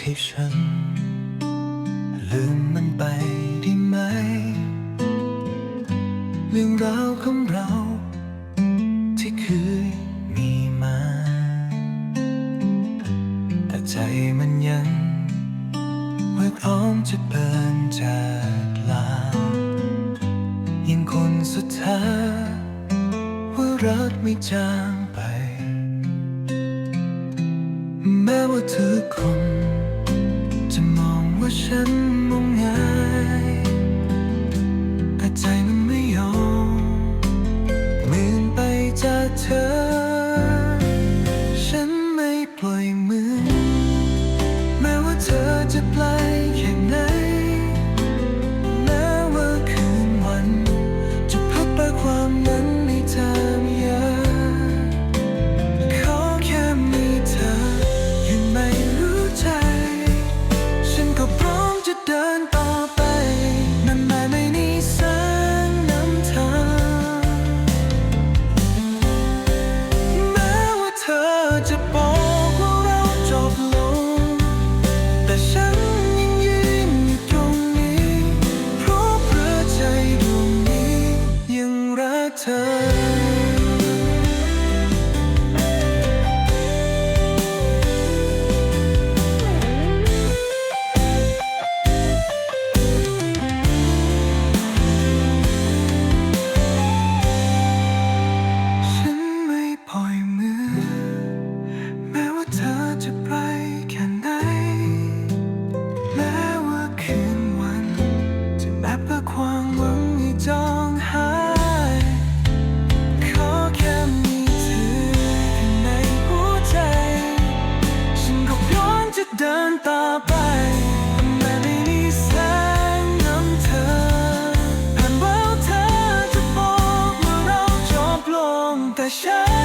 ให้ฉัน ลืมมันไปได้ไหม เรื่องราวของเรา ที่เคยมีมา แต่ใจมันยังไม่พร้อมจะเปินจากลา ยังคนสุดท้ายว่ารักไม่จางไป แม้ว่าเธอคง Ocean. I show.